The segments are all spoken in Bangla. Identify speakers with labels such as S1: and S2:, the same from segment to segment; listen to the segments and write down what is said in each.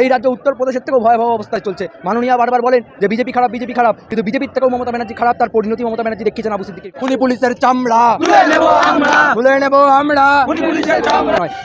S1: এই রাজ্য উত্তরপ্রদেশের থেকেও ভয়াবহ অবস্থায় চলছে। মাননীয়া বারবার বলেন যে বিজেপি খারাপ বিজেপি খারাপ। কিন্তু বিজেপির থেকেও মমতা ব্যানার্জি খারাপ তার পরিণতি মমতা ব্যানার্জি দেখিয়েছেন আবু সিদ্দিকি খুনি পুলিশের চামড়া। তুলে নেব আমরা।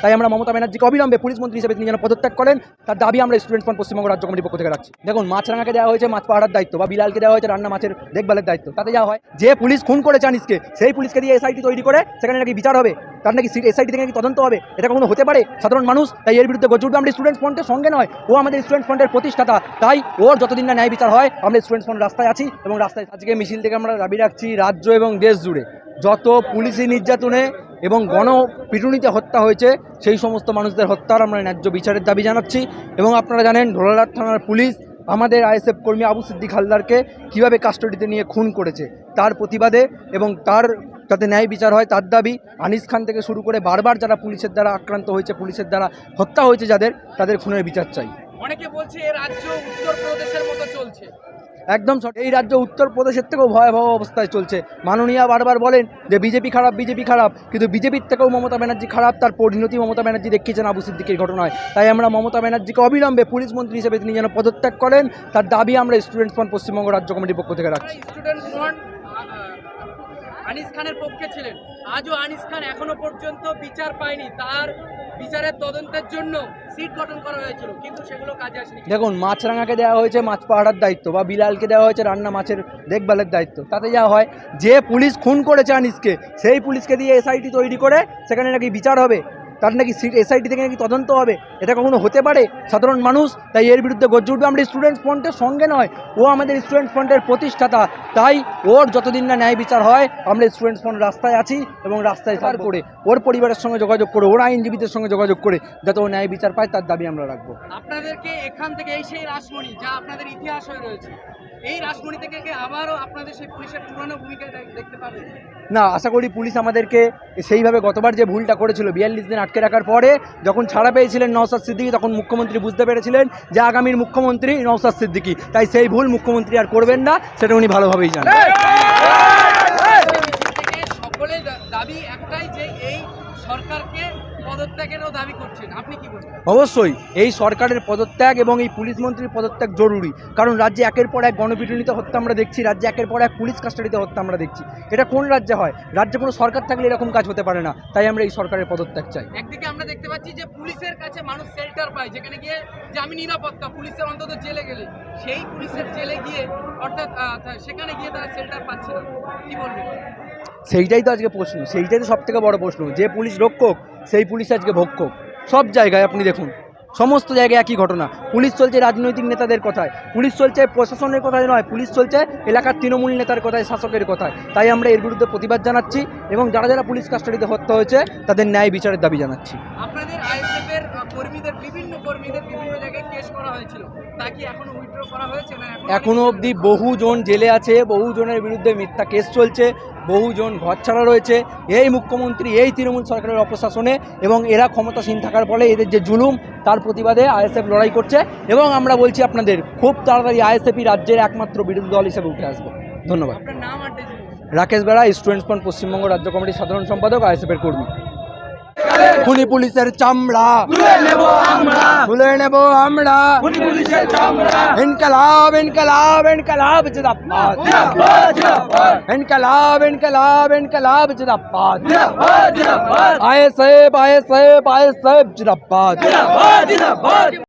S1: তাই আমরা মমতা ব্যানার্জিকে অবিলম্বে পুলিশ মন্ত্রী হিসেবে তিনি যেন পদত্যাগ করেন তার দাবি আমরা স্টুডেন্ট ফ্রন্ট পশ্চিমবঙ্গ রাজ্য কমিটির পক্ষ থেকে রাখছি। দেখুন মাছরাঙাকে দেওয়া হয়েছে মাছ পাহাড়ার দায়িত্ব বা বিলালকে দেওয়া হয়েছে রান্না মাছের দেখভালের দায়িত্ব। তাতে যা হয় যে পুলিশ খুন করেছে আনিসকে সেই পুলিশকে দিয়ে এসআইটি তৈরি করে সেখানে নাকি বিচার হবে। তার নাকি এসআইটি থেকে নাকি তদন্ত হবে? এটা কখনো হতে পারে? সাধারণ মানুষ, তাই এর বিরুদ্ধে গজে উঠবে। আমরা স্টুডেন্ট ফ্রন্টের সঙ্গে নয়, ও আমাদের স্টুডেন্ট ফ্রন্টের প্রতিষ্ঠাতা। তাই ওর যতদিন না ন্যায় বিচার হয়, আমরা স্টুডেন্ট ফ্রন্ট রাস্তায় আছি এবং রাস্তায় আজকে মিছিল থেকে আমরা দাবি রাখছি রাজ্য এবং দেশ জুড়ে। যত পুলিশি নির্যাতনে এবং গণ পিটুনিতে হত্যা হয়েছে, সেই সমস্ত মানুষদের হত্যার আমরা ন্যায্য বিচারের দাবি জানাচ্ছি। এবং আপনারা জানেন ঢোলারহাট থানার পুলিশ আমাদের আইএসএফ কর্মী আবু সিদ্দিক হালদারকে কীভাবে কাস্টডিতে নিয়ে খুন করেছে, তার প্রতিবাদে এবং তার যাতে ন্যায় বিচার হয় তার দাবি আনিস খান থেকে শুরু করে বারবার যারা পুলিশের দ্বারা আক্রান্ত হয়েছে পুলিশের দ্বারা হত্যা হয়েছে যাদের তাদের খুনের বিচার চাই।
S2: অনেকে বলছে এ রাজ্য উত্তরপ্রদেশের মতো চলছে।
S1: একদম সঠিক। এই রাজ্য উত্তরপ্রদেশের থেকেও ভয়াবহ অবস্থায় চলছে। মাননীয়া বারবার বলেন যে বিজেপি খারাপ বিজেপি খারাপ কিন্তু বিজেপির থেকেও মমতা ব্যানার্জি খারাপ তার পরিণতি মমতা ব্যানার্জি দেখিয়েছেন আবু সিদ্দিকির ঘটনায়। তাই আমরা মমতা ব্যানার্জিকে অবিলম্বে পুলিশ মন্ত্রী হিসেবে তিনি যেন পদত্যাগ করেন তার দাবি আমরা স্টুডেন্ট ফ্রন্ট পশ্চিমবঙ্গ রাজ্য কমিটির পক্ষ থেকে রাখছি।
S2: স্টুডেন্ট ফ্রন্ট আনিস খানের পক্ষে ছিলেন। আজও আনিস খান এখনও পর্যন্ত বিচার পায়নি। তার বিচারের তদন্তের জন্য সিট গঠন করা হয়েছিল, কিন্তু সেগুলো কাজে আসেনি।
S1: দেখুন, মাছরাঙাকে দেওয়া হয়েছে মাছ পাহাড়ার দায়িত্ব বা বিলালকে দেওয়া হয়েছে রান্না মাছের দেখভালের দায়িত্ব। তাতে যা হয়, যে পুলিশ খুন করেছে আনিসকে, সেই পুলিশকে দিয়ে এসআইটি তৈরি করে সেখানে নাকি বিচার হবে। তার নাকি সিট এসআইটি থেকে নাকি তদন্ত হবে? এটা কখনো হতে পারে? সাধারণ মানুষ তাই এর বিরুদ্ধে গর্জে উঠবে। আমরা স্টুডেন্ট ফ্রন্টের সঙ্গে নয় ও আমাদের স্টুডেন্ট ফ্রন্টের প্রতিষ্ঠাতা। তাই ওর যতদিন না ন্যায় বিচার হয় আমরা স্টুডেন্ট ফ্রন্ট রাস্তায় আছি এবং রাস্তায় সার করে ওর পরিবারের সঙ্গে যোগাযোগ করে ওর আইনজীবীদের সঙ্গে যোগাযোগ করে যাতে ও ন্যায় বিচার পায় তার দাবি আমরা রাখব।
S2: আপনাদেরকে এখান থেকে এই সেই রাসমণি যা আপনাদের ইতিহাস হয়ে রয়েছে এই রাসমণি থেকে কি আবারও আপনাদের সেই পুলিশের পুরনো ভূমিকা দেখতে পাবেন
S1: না আশা করি পুলিশ আমাদেরকে সেইভাবে গতবার যে ভুলটা করেছিল বিয়াল্লিশ দিন আটকে রাখার পরে যখন ছাড়া পেয়েছিলেন নওসাদ সিদ্দিকি তখন মুখ্যমন্ত্রী বুঝতে পেরেছিলেন যে আগামীর মুখ্যমন্ত্রী নওসাদ সিদ্দিকি। তাই সেই ভুল মুখ্যমন্ত্রী আর করবেন না, সেটা উনি ভালোভাবেই জানেন
S2: থেকে সকলে দা- দাবি একটাই যে এই সরকারকে পদত্যাগেরও দাবি করছেন। আপনি কি বলবেন?
S1: অবশ্যই এই সরকারের পদত্যাগ এবং এই পুলিশ মন্ত্রীর পদত্যাগ জরুরি। কারণ রাজ্যে একের পর এক গণপিটুনিতে হত্যা আমরা দেখছি রাজ্যে একের পর এক পুলিশ কাস্টাডিতে হত্যা আমরা দেখছি। এটা কোন রাজ্যে হয়? রাজ্যে কোনো সরকার থাকলে এরকম কাজ হতে পারে না। তাই আমরা এই সরকারের পদত্যাগ চাই।
S2: একদিকে আমরা দেখতে পাচ্ছি যে পুলিশের কাছে মানুষ শেল্টার পায় যেখানে গিয়ে যে আমি নিরাপত্তা পুলিশের অন্তত জেলে গেলে সেই পুলিশের জেলে গিয়ে অর্থাৎ সেখানে গিয়ে তারা শেল্টার পাচ্ছে না। কি বলবেন?
S1: সেইটাই তো আজকে প্রশ্ন সেইটাই তো সব থেকে বড় প্রশ্ন যে পুলিশ রক্ষক সেই পুলিশ আজকে ভক্ষক। সব জায়গায় আপনি দেখুন সমস্ত জায়গায় একই ঘটনা। পুলিশ চলছে রাজনৈতিক নেতাদের কথায় পুলিশ চলছে প্রশাসনের কথায় নয় পুলিশ চলছে এলাকার তৃণমূল নেতার কথায় শাসকের কথায়। তাই আমরা এর বিরুদ্ধে প্রতিবাদ জানাচ্ছি এবং যারা যারা পুলিশ কাস্টাডিতে হত্যা হয়েছে তাদের ন্যায় বিচারের দাবি জানাচ্ছি।
S2: আপনাদের আইএসএফ এর আহ, কর্মীদের বিভিন্ন কর্মীদের বিভিন্ন জায়গায় কেস করা হয়েছিল। তা কি এখনও উইথড্র করা হয়েছে না
S1: এখনও অবধি বহুজন জেলে আছে বহুজনের বিরুদ্ধে মিথ্যা কেস চলছে। বহুজন ঘর ছাড়া রয়েছে। এই মুখ্যমন্ত্রী এই তৃণমূল সরকারের অপশাসনে এবং এরা ক্ষমতাসীন থাকার ফলে এদের যে জুলুম তার প্রতিবাদে আইএসএফ লড়াই করছে এবং আমরা বলছি আপনাদের খুব তাড়াতাড়ি আইএসএফই রাজ্যের একমাত্র বিরোধী দল হিসেবে উঠে আসবে। ধন্যবাদ। রাকেশ বেড়া স্টুডেন্টস ফ্রন্ট পশ্চিমবঙ্গ রাজ্য কমিটির সাধারণ সম্পাদক আইএসএফের কর্মী। খুনি পুলিশের চামড়া তুলে নেব আমরা ইনকলাব ইনকলাব ইনকলাব জিন্দাবাদ ইনকলাব ইনকলাব ইনকলাব জিন্দাবাদ আইএসএফ আইএসএফ আইএসএফ জিন্দাবাদ